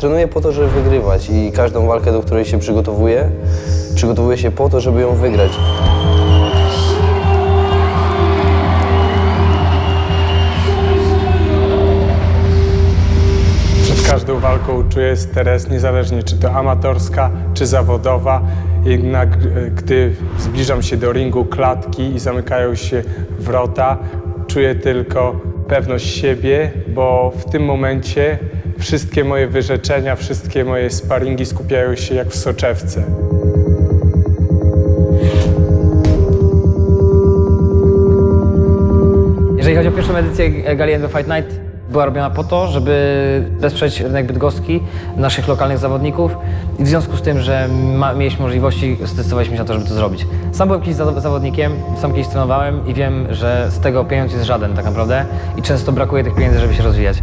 Trenuję po to, żeby wygrywać i każdą walkę, do której się przygotowuję, przygotowuję się po to, żeby ją wygrać. Przed każdą walką czuję stres, niezależnie czy to amatorska, czy zawodowa. Jednak e, gdy zbliżam się do ringu, klatki i zamykają się wrota, czuję tylko pewność siebie, bo w tym momencie wszystkie moje wyrzeczenia, wszystkie moje sparingi skupiają się jak w soczewce. Jeżeli chodzi o pierwszą edycję Gali Endo Fight Night, była robiona po to, żeby wesprzeć rynek bydgoski, naszych lokalnych zawodników i w związku z tym, że ma, mieliśmy możliwości, zdecydowaliśmy się na to, żeby to zrobić. Sam byłem kiedyś za- zawodnikiem, sam kiedyś trenowałem i wiem, że z tego pieniądz jest żaden tak naprawdę i często brakuje tych pieniędzy, żeby się rozwijać.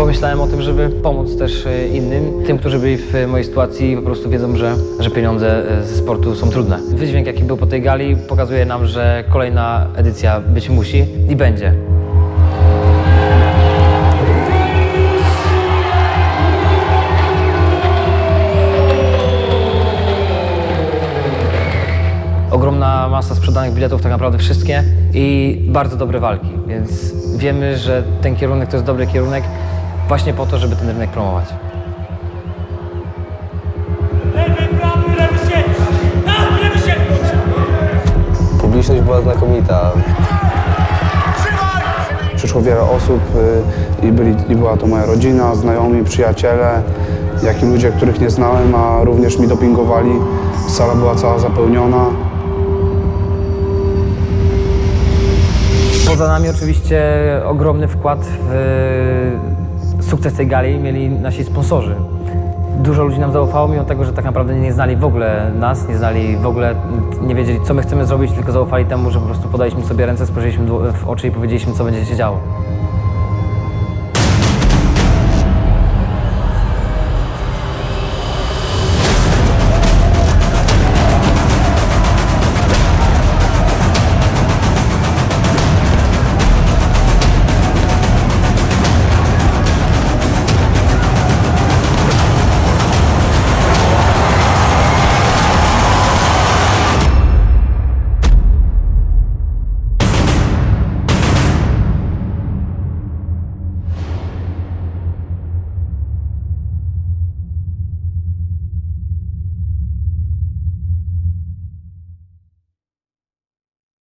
Pomyślałem o tym, żeby pomóc też e, innym, tym, którzy byli w mojej sytuacji, po prostu wiedzą, że, że pieniądze e, ze sportu są trudne. Wydźwięk, jaki był po tej gali, pokazuje nam, że kolejna edycja być musi i będzie. Ogromna masa sprzedanych biletów, tak naprawdę wszystkie i bardzo dobre walki, więc wiemy, że ten kierunek to jest dobry kierunek właśnie po to, żeby ten rynek promować. Lewy, prawy, lewy się! Tak! Publiczność była znakomita. Przyszło wiele osób y, i, byli, i była to moja rodzina, znajomi, przyjaciele, jak i ludzie, których nie znałem, a również mi dopingowali. Sala była cała zapełniona. Poza nami oczywiście ogromny wkład w sukces tej gali mieli nasi sponsorzy. Dużo ludzi nam zaufało, mimo tego, że tak naprawdę nie znali w ogóle nas, nie znali w ogóle, nie wiedzieli co my chcemy zrobić, tylko zaufali temu, że po prostu podaliśmy sobie ręce, spojrzeliśmy w oczy i powiedzieliśmy co będzie się działo.